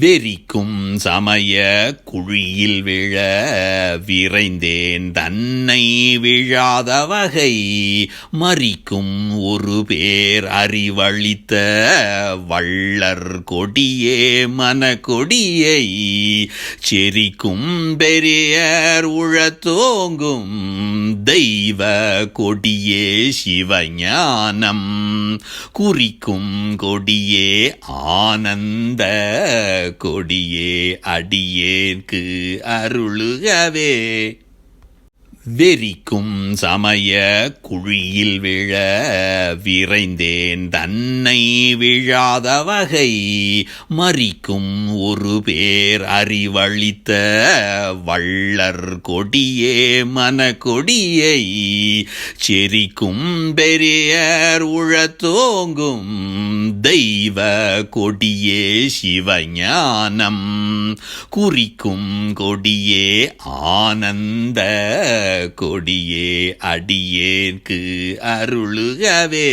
வெறிக்கும் சமய குழியில் விழ விரைந்தேன் தன்னை விழாத வகை. மறிக்கும் ஒரு பேர் அறிவழித்த வள்ளர் கொடியே மனக்கொடியை செரிக்கும் பெரியர் உழத்தோங்கும் தெய்வ கொடியே சிவஞானம். குறிக்கும் கொடியே ஆனந்த கொடியே அடியேன்கு அருளுகவே. வெறிக்கும் சமய குழியில் விழ விரைந்தேன் தன்னை விழாத வகை. மறிக்கும் ஒரு பேர் அறிவழித்த வள்ளர் கொடியே மனக்கொடியை. செரிக்கும் பெரியர் உழத்தோங்கும் தெய்வ கொடியே சிவஞானம். குறிக்கும் கொடியே ஆனந்த கொடியே அடியேற்கு அருளுகவே.